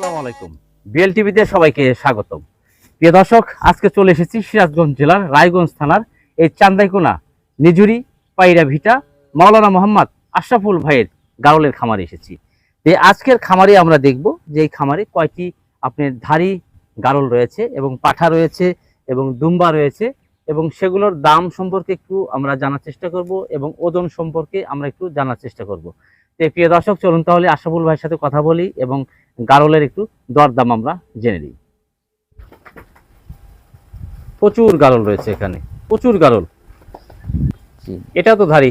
আলাইকুম। বিএল টিভিতে সবাইকে স্বাগতম। প্রিয় দর্শক, আজকে চলে এসেছি সিরাজগঞ্জ জেলার রায়গঞ্জ থানার এই চান্দাইকোনা নিজুরি পাইরা ভিটা, মাওলানা মোহাম্মদ আশরাফুল ভাইয়ের গারলের খামারে এসেছি। যে আজকের খামারে আমরা দেখব যে এই খামারে কয়টি আপনার ধারি গারল রয়েছে এবং পাঠা রয়েছে এবং দুম্বা রয়েছে এবং সেগুলোর দাম সম্পর্কে একটু আমরা জানার চেষ্টা করব এবং ওজন সম্পর্কে আমরা একটু জানার চেষ্টা করব। তো প্রিয় দর্শক, চলুন তাহলে আশরাফুল ভাইয়ের সাথে কথা বলি এবং গারলের একটু দরদাম আমরা জেনে নিই। প্রচুর গারল রয়েছে এখানে প্রচুর গারল। এটা তো ধারি।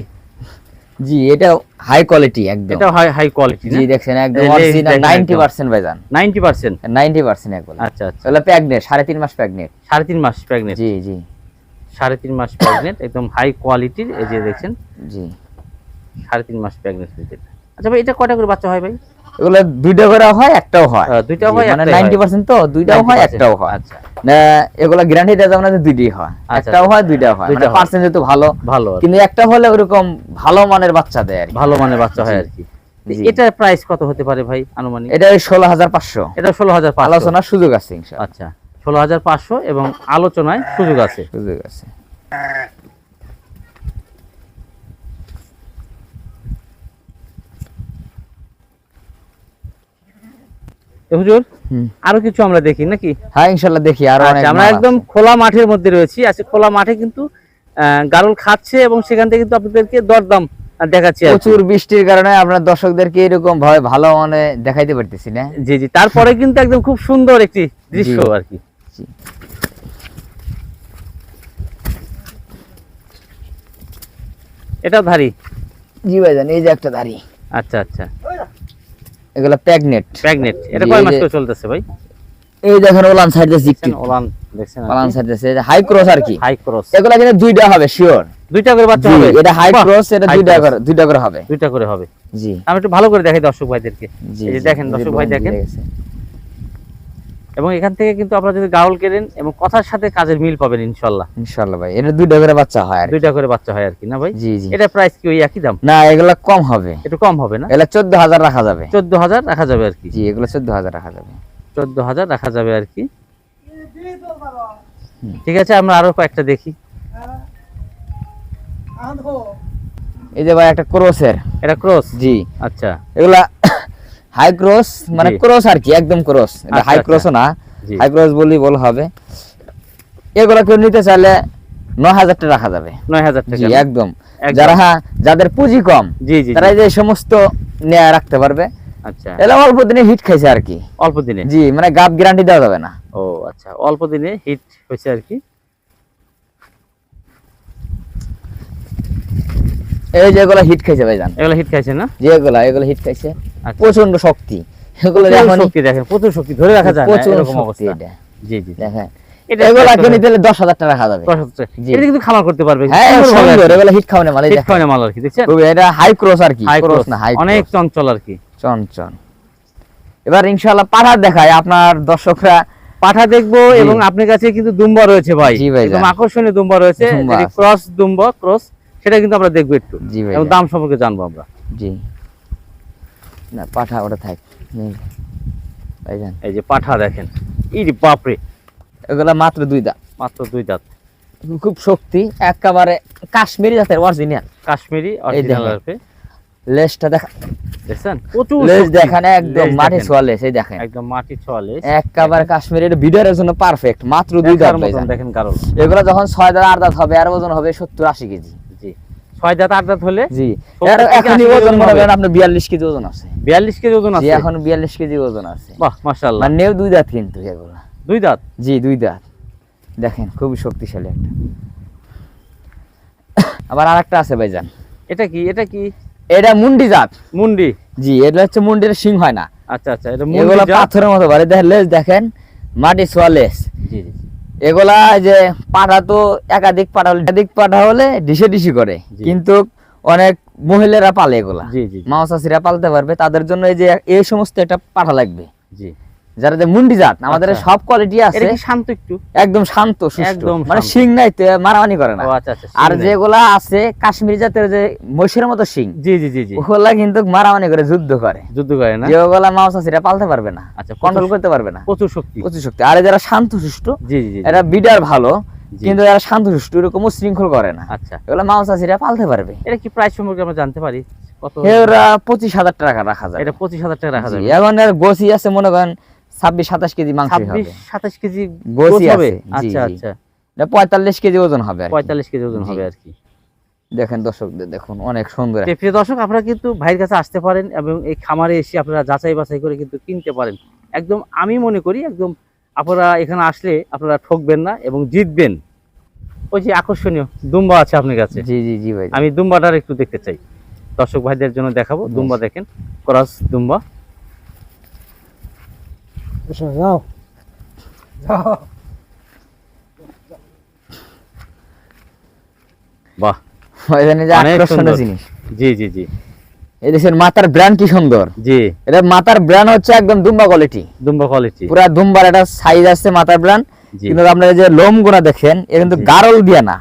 জি এটা হাই কোয়ালিটি একদম। এটা হাই হাই কোয়ালিটি জি দেখছেন একদম অরিজিনাল দেখেন নাইনটি একদম। পার্সেন্ট ভাইজান। নাইনটি পার্সেন্ট নাইনটি পার্সেন্ট একবার আচ্ছা আচ্ছা। তাহলে প্যাগনেট সাড়ে তিন মাস প্যাগনেট সাড়ে তিন মাস প্রেগনেন্ট জি জি। সাড়ে তিন মাস প্রেগনেন্ট একদম হাই কোয়ালিটির এই যে দেখছেন। জি। সাড়ে তিন মাস প্রেগনেন্ট আচ্ছা ভাই এটা কয়টা করে বাচ্চা হয় ভাই? এগুলো দুইটা করে হয় একটাও হয়। আহ, দুইটাও হয়, মানে একটাই হয়। নাইনটি পার্সেন্ট তো দুইটাও হয় একটাও হয়। আচ্ছা। এগুলো গ্যারান্টি দেওয়া যাবে না যে দুইটাই হয়। আচ্ছা। একটাও হয় দুইটাও হয়। মানে পার্সেন্ট যেহেতু ভালো। ভালো কিন্তু একটা হলে ওরকম ভালো মানের বাচ্চা দেয় আর ভালো মানের বাচ্চা হয় আর কি। এটার প্রাইস কত হতে পারে ভাই আনুমানিক? এটা ওই ষোলো হাজার পাঁচশো। এটা ষোলো হাজার পাঁচশো। আলোচনার সুযোগ আছে ইনশাআল্লাহ। আচ্ছা ষোলো হাজার পাঁচশো এবং আলোচনায় সুযোগ আছে। সুযোগ আছে। হুজুর? আরও কিছু আমরা দেখি নাকি? হ্যাঁ ইনশাল্লাহ দেখি আরও আচ্ছা, আমরা একদম খোলা মাঠের মধ্যে রয়েছি। আজকে খোলা মাঠে কিন্তু গারল খাচ্ছে এবং সেখান থেকে কিন্তু আপনাদেরকে দরদাম দেখাচ্ছি প্রচুর বৃষ্টির কারণে আপনার দর্শকদেরকে এরকম ভাবে ভালো মানে দেখাইতে পারতেছি না। জি জি তারপরে কিন্তু একদম খুব সুন্দর একটি দৃশ্য আর কি। এটা ধারি জি ভাইজান এই যে একটা দাড়ি আচ্ছা আচ্ছা। এগুলো প্যাগনেট। প্যাগনেট। এটা কয় মাস ধরে করে চলতেছে ভাই? এই দেখেন ওলান সাইড দিয়ে দেখছেন ওলান দেখছেন ওলান সাইড দিয়ে হাই ক্রস আর কি। হাই ক্রস এগুলা কিন্তু দুইটা হবে শিওর দুইটা করে বাচ্চা হবে? এটা হাই ক্রস এটা দুইটা করে দুইটা করে হবে। দুইটা করে হবে। জি। আমি একটু ভালো করে দেখাই দর্শক ভাইদেরকে। এই যে দেখেন দর্শক ভাই দেখেন। এবং এখান থেকে কিন্তু আপনারা যদি গাউল কেনেন এবং কথার সাথে কাজের মিল পাবেন ইনশাল্লাহ। ইনশাআল্লাহ ভাই এটা দুইটা করে বাচ্চা হয় আর দুইটা করে বাচ্চা হয় আর কি না ভাই? জি জি। এটা প্রাইস কি ওই একই দাম? না এগুলা কম হবে। একটু কম হবে না? এগুলা চোদ্দ হাজার রাখা যাবে। চোদ্দ হাজার রাখা যাবে আর কি। জি এগুলো চোদ্দ হাজার রাখা যাবে। চোদ্দ হাজার রাখা যাবে আর কি। ঠিক আছে আমরা আরও কয়েকটা দেখি। এই যে ভাই একটা ক্রসের। এটা ক্রস? জি। আচ্ছা। এগুলা হাই ক্রস মানে ক্রস আর কি একদম ক্রস আচ্ছা, হাই আচ্ছা। ক্রসও না হাই ক্রস বলি বল হবে। এগুলা কেউ নিতে চাইলে নয় হাজার টাকা রাখা যাবে। নয় হাজার টাকা। একদম। যারা হ্যাঁ যাদের পুঁজি কম জি জি তারা এই যে সমস্ত নেয়া রাখতে পারবে। আচ্ছা। অল্প দিনে হিট খাইছে আর কি। অল্প দিনে? জি মানে গাপ গ্যারান্টি দেওয়া যাবে না। ও আচ্ছা। অল্প দিনে হিট হয়েছে আর কি? এই যে এগুলা হিট খাইছে ভাইজান। এগুলো হিট খাইছে না? যে এগুলা এগুলা হিট খাইছে। আচ্ছা। প্রচণ্ড শক্তি। এগুলো দেখেন প্রচুর ধরে রাখা যায় প্রচুর এটা। জি জি দেখেন হ্যাঁ অনেক চঞ্চল আর কি। চঞ্চল। এবার ইনশাআল্লাহ পাঠার দেখায় আপনার দর্শকরা। পাঠা দেখব এবং আপনার কাছে কিন্তু দুম্বা রয়েছে ভাই। ভাই, একদম আকর্ষণীয় দুম্বা রয়েছে। ক্রস দুম্বা ক্রস সেটা কিন্তু আমরা দেখব একটু। এবং দাম সম্পর্কে জানব আমরা। জি। না পাঠা ওটা থাক এই যে পাঠা দেখেন ইরি বাপরে। এগুলা মাত্র দুই দাঁত। মাত্র দুই দাঁত। খুব শক্তি একেবারে কাশ্মীরি জাতের অরিজিনাল কাশ্মীরি দেখেন। অরিজিনাল লেজটা দেখা দেখছেন? প্রচুর লেজ দেখেন একদম মাটি ছোঁয়া লেজ এই দেখেন। একদম মাটি ছোয়ালে একেবারে কাশ্মীরি এটা ভিডিওর জন্য পারফেক্ট মাত্র দুই দাঁত দেখেন কারণ এগুলো যখন ছয় দাঁত আট দাঁত হবে আর ওজন হবে সত্তর আশি কেজি। জি। ছয় দাঁত আট দাঁত হলে? জি। এখনই ওজন মনে। করেন আপনার বিয়াল্লিশ কেজি ওজন আছে। বিয়াল্লিশ কেজি ওজন আছে? এখন বিয়াল্লিশ কেজি ওজন আছে। বাহ মাশাআল্লাহ। মানেও দুই দাঁত কিন্তু এগুলো। দুই দাঁত? জি দুই দাঁত। দেখেন খুবই শক্তিশালী একটা। আবার আরেকটা আছে ভাইজান। এটা কি? এটা কি? এটা মুন্ডি জাত। মুন্ডি? জি এটা হচ্ছে মুন্ডির সিং হয় না। আচ্ছা আচ্ছা এটা এগুলা। পাথরের মতো বাড়ি। দেখেন লেজ দেখেন মাটি ছোয়া লেজ জি জি। এগুলা যে পাঠা তো একাধিক হলে একাধিক পাঠা হলে ডিসে ডিসি করে। কিন্তু অনেক মহিলারা পালে এগুলা। জি জি মাও চাষিরা পালতে পারবে তাদের জন্য এই যে এই সমস্ত একটা পাঠা লাগবে। জি। যারা যে মুন্ডি জাত আমাদের আচ্ছা। সব কোয়ালিটি আছে। শান্ত একটু? একদম শান্ত একদম মানে শিং নাই তো মারামারি করে না। আচ্ছা আচ্ছা আর যেগুলা আছে কাশ্মীরি জাতের যে মহিষের মতো শিং জি জি জি ওগুলা কিন্তু মারামারি করে যুদ্ধ করে। যুদ্ধ করে না? যেগুলা মাছ আছে এটা পালতে পারবে না। আচ্ছা কন্ট্রোল করতে পারবে না। প্রচুর শক্তি। প্রচুর শক্তি। আর যারা শান্ত সুষ্ঠু জি জি এরা বিডার ভালো। কিন্তু এরা শান্ত সুষ্ঠু এরকম শৃঙ্খল করে না। আচ্ছা। এগুলা মাছ আছে এটা পালতে পারবে। এটা কি প্রাইস সম্পর্কে আমরা জানতে পারি? কত? পঁচিশ হাজার টাকা রাখা যায় এটা পঁচিশ হাজার টাকা রাখা যাবে। এখন এর গোসি আছে মনে করেন ছাব্বিশ সাতাশ কেজি মাংস ছাব্বিশ সাতাশ কেজি গোছ হবে? আচ্ছা আচ্ছা। এটা পঁয়তাল্লিশ কেজি ওজন হবে পঁয়তাল্লিশ কেজি ওজন হবে আর কি। দেখেন দর্শকদের দেখুন অনেক সুন্দর। প্রিয় দর্শক আপনারা কিন্তু ভাইয়ের কাছে আসতে পারেন এবং এই খামারে এসে আপনারা যাচাই বাছাই করে কিন্তু কিনতে পারেন। একদম আমি মনে করি একদম আপনারা এখানে আসলে আপনারা ঠকবেন না এবং জিতবেন। ওই যে আকর্ষণীয় দুম্বা আছে আপনার কাছে। জি জি জি ভাই। আমি দুম্বাটার একটু দেখতে চাই। দর্শক ভাইদের জন্য দেখাবো দুম্বা দেখেন ক্রস দুম্বা। বাহ। যে আকর্ষণীয় জিনিস। জি জি জি। এই দেশের মাথার ব্র্যান্ড কি সুন্দর? জি। এটা মাথার ব্র্যান্ড হচ্ছে একদম দুম্বা কোয়ালিটি দুম্বা কোয়ালিটি পুরা দুম্বার একটা সাইজ আছে মাথার ব্র্যান্ড কিন্তু আপনারা যে লোম গুনা দেখেন এ কিন্তু গারল দিয়া না।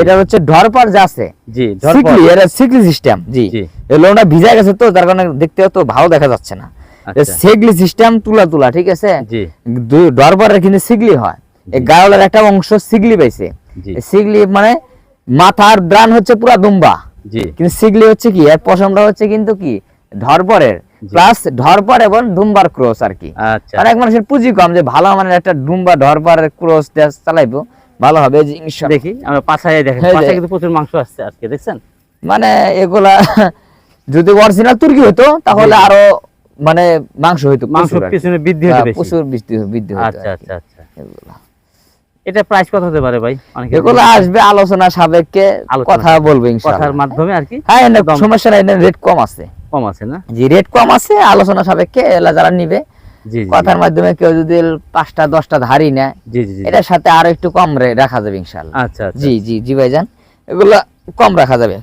এটা হচ্ছে ঢরপার যা আছে। জি। সিকলি এটা সিকলি সিস্টেম জি। এই লোমটা ভিজা গেছে তো তার কারণে দেখতে তো ভালো দেখা যাচ্ছে না। আচ্ছা। সিগলি সিস্টেম তুলা তুলা ঠিক আছে? জি। ডরপারের কিন্তু সিগলি হয়। এই গারলের একটা অংশ সিগলি পাইছে। সিগলি মানে মাথার ব্রান হচ্ছে পুরা দুম্বা। জি। কিন্তু সিগলি হচ্ছে কি এর পশমটা হচ্ছে কিন্তু কি ধরপরের প্লাস ধরপর এবং দুম্বার ক্রস আর কি। আচ্ছা। অনেক মানুষের পুঁজি কম যে ভালো মানে একটা ধরপরের ক্রস চালাইবো ভালো হবে দেখি আমরা পাছায় দেখেন পাছায় কিন্তু প্রচুর মাংস আসছে আজকে দেখছেন? মানে এগুলা যদি অরিজিনাল তুর্কি হতো তাহলে আরও মানে মাংস হইতো মাংস পিছনে বৃদ্ধি হ্যাঁ, হতে বেশি। প্রচুর বৃদ্ধি বৃদ্ধি হতো আচ্ছা আচ্ছা আচ্ছা। এগুলা। এটা প্রাইস কত হতে পারে ভাই? অনেকে এগুলো আসবে আলোচনা সাপেক্ষে কথা বলব ইনশাআল্লাহ। কথার মাধ্যমে আর কি? হ্যাঁ সমস্যা নাই রেট কম আছে। কম আছে না? জি রেট কম আছে আলোচনা সাপেক্ষে এলা যারা নিবে জি জি কথার মাধ্যমে কেউ যদি পাঁচটা দশটা ধারি নেয় জি জি জি এটার সাথে আরও একটু কম রে- রাখা যাবে ইনশাআল্লাহ। আচ্ছা জি জি জি ভাই ভাইজান এগুলা কম রাখা যাবে।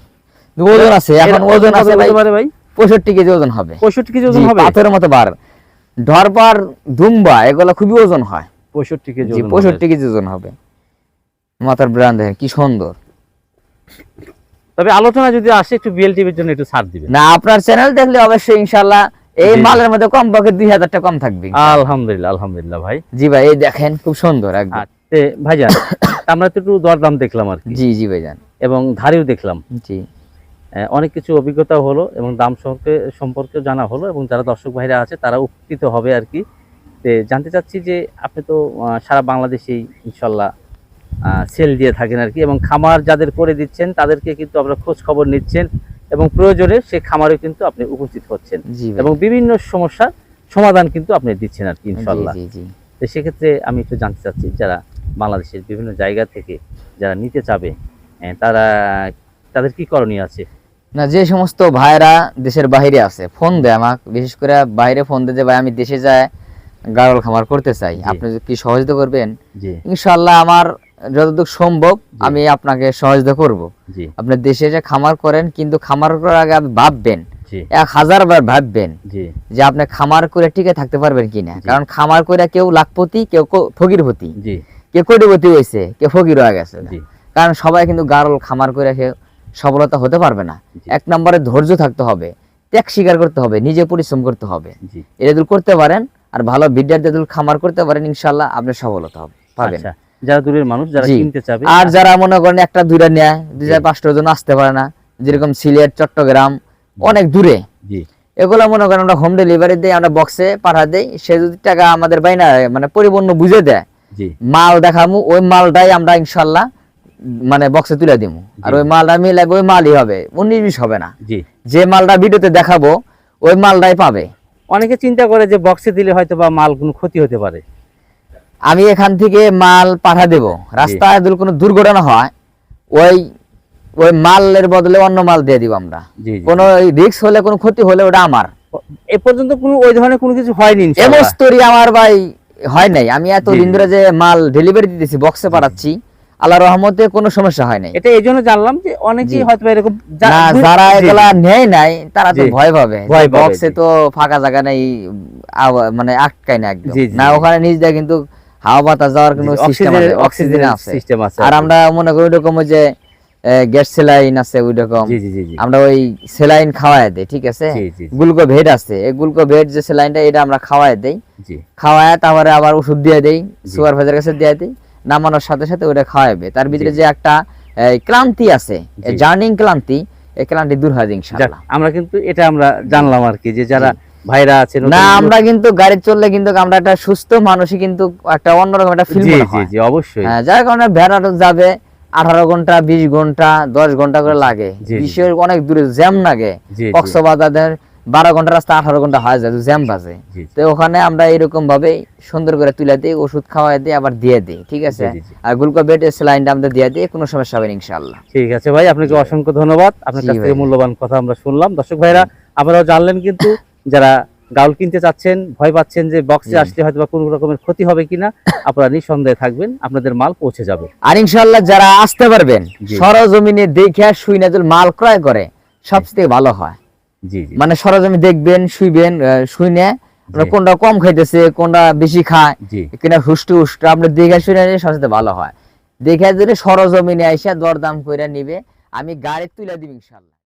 ওজন আছে এখন ওজন আছে ভাই? হতে পারে ভাই? পঁয়ষট্টি কেজি ওজন হবে। পঁয়ষট্টি কেজি ওজন হবে? পাথরের মতো বার। ধরপার ধুম্বা এগুলা খুবই ওজন হয়। পঁয়ষট্টি কেজি জি পঁয়ষট্টি। কেজি ওজন হবে। মাথার ব্র্যান্ড দেখেন কি সুন্দর। তবে আলোচনা যদি আসে একটু বিএল টিভির জন্য একটু ছাড় দিবেন। না আপনার চ্যানেল দেখলে অবশ্যই ইনশাল্লাহ এই। মালের মধ্যে কম পক্ষে দুই হাজার টাকা কম থাকবে। আলহামদুলিল্লাহ আলহামদুলিল্লাহ ভাই। জি ভাই এই দেখেন খুব সুন্দর একদম। ভাইজান আমরা তো একটু দরদাম দেখলাম আর কি। জি জি ভাইজান। এবং ধারেও দেখলাম। জি। অনেক কিছু অভিজ্ঞতাও হলো এবং দাম সম্পর্কে সম্পর্কে জানা হলো এবং যারা দর্শক ভাইরা আছে তারা উপকৃত হবে আর কি। জানতে চাচ্ছি যে আপনি তো সারা বাংলাদেশেই ইনশাল্লাহ সেল দিয়ে থাকেন আর কি এবং খামার যাদের করে দিচ্ছেন তাদেরকে কিন্তু আপনার খোঁজ খবর নিচ্ছেন এবং প্রয়োজনে সে খামারে কিন্তু আপনি উপস্থিত হচ্ছেন এবং বিভিন্ন সমস্যার সমাধান কিন্তু আপনি দিচ্ছেন আর কি ইনশাল্লাহ। তো সেক্ষেত্রে আমি একটু জানতে চাচ্ছি যারা বাংলাদেশের বিভিন্ন জায়গা থেকে যারা নিতে চাবে তারা তাদের কি করণীয় আছে? না যে সমস্ত ভাইরা দেশের বাইরে আছে ফোন দেয় আমাকে। বিশেষ করে বাইরে ফোন দেয় যে ভাই আমি দেশে যায় গাড়ল খামার করতে চাই। আপনি কি সহযোগিতা করবেন? ইনশাল্লাহ আমার যতটুকু সম্ভব আমি আপনাকে সহযোগিতা করব। আপনি দেশে যে খামার করেন কিন্তু খামার করার আগে আপনি ভাববেন এক হাজার বার ভাববেন যে আপনি খামার করে টিকে থাকতে পারবেন কিনা। কারণ খামার করে কেউ লাখপতি কেউ ফকিরপতি। কেউ কোটিপতি হয়েছে কেউ ফকির হয়ে গেছে। কারণ সবাই কিন্তু গারল খামার করে কেউ সফলতা হতে পারবে না। এক নম্বরে ধৈর্য থাকতে হবে ত্যাগ স্বীকার করতে হবে নিজে পরিশ্রম করতে হবে। এটা যদি করতে পারেন আর ভালো বিদ্যার যদি খামার করতে পারেন ইনশাল্লাহ আপনি সফলতা হবে পাবেন। আচ্ছা যারা দূরের মানুষ যারা কিনতে চাবে আর যারা মনে করেন একটা দুইটা নেয় দুই। চার পাঁচটা জন আসতে পারে না যেরকম সিলেট চট্টগ্রাম অনেক দূরে। এগুলো মনে করেন আমরা হোম ডেলিভারি দেই আমরা বক্সে পাঠা দেই সে যদি টাকা আমাদের বাইনা মানে পরিপূর্ণ বুঝে দেয় মাল দেখামু ওই মালটাই আমরা ইনশাল্লাহ মানে বক্সে তুলে দিব আর ওই মালটা মিলাবে ওই মালই হবে উনিশ বিশ হবে না। যে মালটা ভিডিওতে দেখাবো ওই মালটাই পাবে। অনেকে চিন্তা করে যে বক্সে দিলে হয়তো বা মাল কোনো ক্ষতি হতে পারে। আমি এখান থেকে মাল পাঠা দেব। রাস্তায় যদি কোনো দুর্ঘটনা হয় ওই ওই মালের বদলে অন্য মাল দিয়ে দিব আমরা। কোনো রিক্স হলে কোনো ক্ষতি হলে ওটা আমার। এ পর্যন্ত কোনো ওই ধরনের কোনো কিছু হয়নি ইনশাআল্লাহ। এমস্তরি আমার ভাই হয় নাই। আমি এত দিন ধরে যে মাল ডেলিভারি দিতেছি বক্সে পাঠাচ্ছি। আল্লাহ রহমতে কোনো সমস্যা হয় নাই। এটা এই জন্য জানলাম যে অনেকেই হয়তো এরকম যারা এগুলা নেয় নাই তারা তো ভয় পাবে। বক্সে তো ফাঁকা জায়গা নেই মানে আটকায় না একদম। না ওখানে নিচ দিয়ে কিন্তু হাওয়া বাতাস যাওয়ার কোনো সিস্টেম আছে অক্সিজেন আছে। সিস্টেম আছে আর আমরা মনে করি ওইরকম ওই যে গ্যাস সেলাইন আছে ওই রকম আমরা ওই সেলাইন খাওয়ায় দেই ঠিক আছে? জি। ভেট আছে এই গ্লুকো ভেট যে সেলাইনটা এটা আমরা খাওয়ায় দেই। খাওয়ায় তারপরে আবার ওষুধ দিয়ে দেই সুপারভাইজার কাছে দিয়ে দেই। নামানোর সাথে সাথে ওটা খাওয়াবে তার ভিতরে যে একটা ক্লান্তি আছে জার্নিং ক্লান্তি এই ক্লান্তি দূর হয় ইনশাআল্লাহ। আমরা কিন্তু এটা আমরা জানলাম আর কি যে যারা ভাইরা আছে না আমরা কিন্তু গাড়ি চললে কিন্তু আমরা একটা সুস্থ মানুষই কিন্তু একটা অন্যরকম একটা ফিল জি জি অবশ্যই। হ্যাঁ, যার কারণে ভেড়াটা যাবে আঠারো ঘণ্টা বিশ ঘণ্টা দশ ঘণ্টা করে লাগে। বিশ্বের অনেক দূরে জ্যাম লাগে। কক্সবাজারের বারো ঘণ্টা রাস্তা আঠারো ঘণ্টা হয় যায় জ্যাম বাজে। তো ওখানে আমরা এরকম ভাবে সুন্দর করে তুলে দিই ওষুধ খাওয়াই দিই আবার দিয়ে দিই ঠিক আছে। আর গ্লুকো বেড স্যালাইনটা আমরা দিয়ে দিই কোনো সমস্যা হবে না ইনশাআল্লাহ। ঠিক আছে ভাই আপনাকে অসংখ্য ধন্যবাদ। আপনার কাছ থেকে মূল্যবান কথা আমরা শুনলাম। দর্শক ভাইরা আপনারাও জানলেন কিন্তু যারা গাউল কিনতে চাচ্ছেন ভয় পাচ্ছেন যে বক্সে। আসলে হয়তো বা কোনো রকমের ক্ষতি হবে কিনা আপনারা নিঃসন্দেহে থাকবেন আপনাদের মাল পৌঁছে যাবে। আর ইনশাআল্লাহ যারা আসতে পারবেন। সরজমিনে দেখে শুই না যদি মাল ক্রয় করে সবচেয়ে ভালো হয়। মানে সরজমি দেখবেন শুইবেন শুইনে কোনটা কম খাইতেছে কোনটা বেশি খায় কিনা হুষ্ট হুষ্টু আপনি দেখে শুনে সবচেয়ে ভালো হয়। দেখে যদি সরজমিনে আইসা দরদাম করে নিবে আমি গাড়ি তুলে দিব ইনশাল্লাহ।